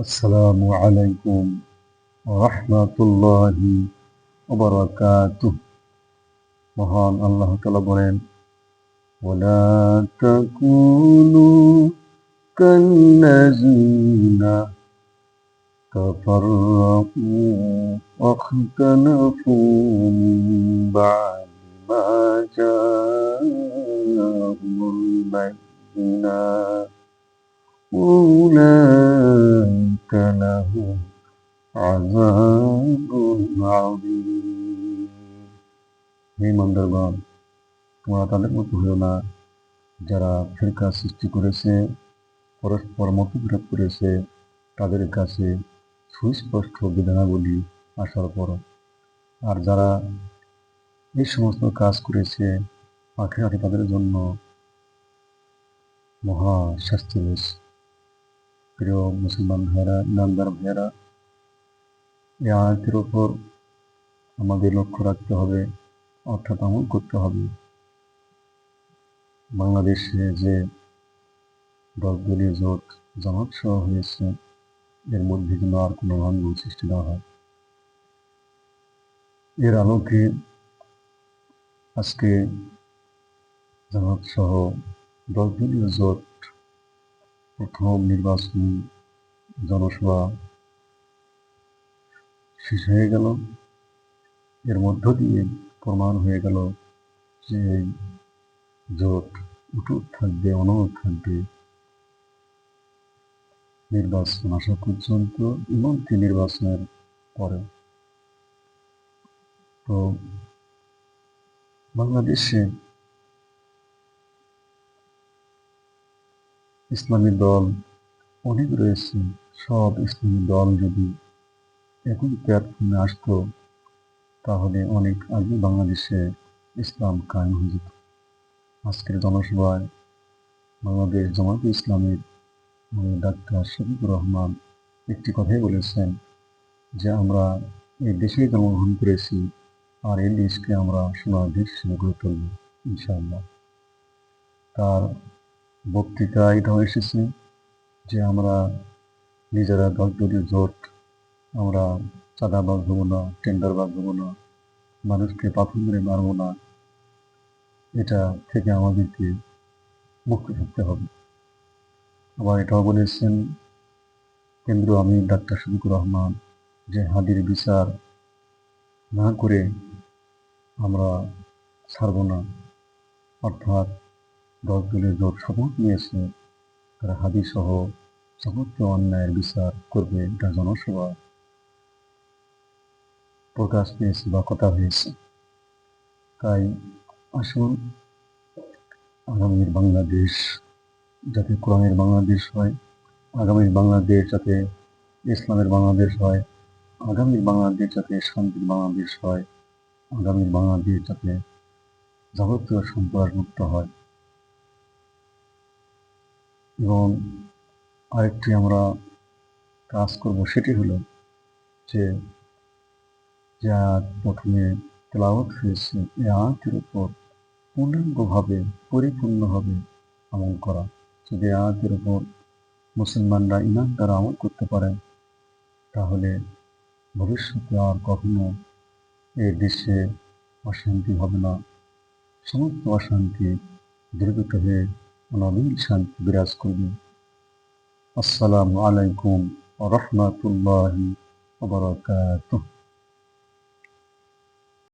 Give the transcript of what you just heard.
আসসালামু আলাইকুম রহমাতুল্লাহি ওবারাকাতুহ মহান আল্লাহ তাআলা বলেন ওয়ালা তাকুনু কাল্লাযিনা تفرقوا واختلفوا من بعد ما جاءهم البينات أولئك لهم عذاب عظيم হে মন্দারগণ তোমরা তাদের মতো হইও না যারা ফিরকা সৃষ্টি করেছে পরস্পর মতবিরোধ করেছে তাদের কাছে সুস্পষ্ট বিধানাবলী আসার পর আর যারা এই সমস্ত কাজ করেছে আখেরাতে তাদের জন্য মহা শাস্তি রয়েছে প্রিয় মুসলমান ভাইয়েরা ইমানদার ভাইয়েরা এই আয়াতের ওপর আমাদের লক্ষ্য রাখতে হবে, অর্থাৎ আমল করতে হবে। বাংলাদেশে যে দলদলীয় জোট জামাত সহ হয়েছে, এর মধ্যে যেন আর কোনো ভাঙ্গন সৃষ্টি না হয়। এর আলোকে আজকে জামাত সহ দলদলীয় জোট প্রথম নির্বাচনী জনসভা শেষ হয়ে গেল। এর মধ্য দিয়ে প্রমাণ হয়ে গেল যে জোট উঠুট থাকবে, অনড় থাকবে। নির্বাচন আসা পর্যন্ত এমনকি নির্বাচনের পরে। তো বাংলাদেশে ইসলামী দল অনেক রয়েছে, সব ইসলামী দল যদি একই প্ল্যাটফর্মে আসতো, তাহলে অনেক আগে বাংলাদেশে ইসলাম কায়েম হয়ে যেত। আজকের জনসভায় বাংলাদেশ জামাতে ইসলামের ডাক্তার শফিকুর রহমান একটি কথাই বলেছেন যে, আমরা এই দেশেই জন্মগ্রহণ করেছি আর এই দেশকে আমরা সোনার দেশ হিসেবে গড়ে তুলব, ইনশাআল্লাহ। তার বক্তৃতা এটাও এসেছে যে আমরা নিজেরা দলদলীয় জোট, আমরা চাঁদা চাঁদাবাজ হব না, টেন্ডার টেন্ডারবাজ হব না, মানুষকে পাথর মেরে মারবো না, এটা থেকে আমাদেরকে মুক্ত থাকতে হবে। আবার এটাও বলেছেন কেন্দ্র আমি ডাক্তার শফিকুর রহমান যে হাদির বিচার না করে আমরা ছাড়ব না, অর্থাৎ দশ দলের শপথ নিয়েছে। তারা হাদি সহ সমস্ত অন্যায়ের বিচার করবে এটা জনসভা। প্রকাশ পেয়েছে বা কথা হয়েছে। তাই আসুন আগামীর বাংলাদেশ যাতে কোরআনের বাংলাদেশ হয়, আগামীর বাংলাদেশ যাতে ইসলামের বাংলাদেশ হয়, আগামীর বাংলাদেশ যাতে শান্তির বাংলাদেশ হয়, আগামীর বাংলাদেশ যাতে যাবতীয় সন্ত্রাসমুক্ত হয়। এবং আরেকটি আমরা কাজ করব সেটি হলো যে যে প্রথমে তেলাওয়াত হয়েছে এই আয়াতের উপর পূর্ণাঙ্গভাবে, পরিপূর্ণভাবে আমল করা। যদি আয়াতের উপর মুসলমানরা ইমান দ্বারা আমল করতে পারেন তাহলে ভবিষ্যতে আর কখনো এই দেশে অশান্তি হবে না। সমস্ত অশান্তি দূরীভূত হয়ে অনাবিল শান্তি বিরাজ করবে আসসালামু আলাইকুম রহমতুল্লাহি ওবরাকাতুহ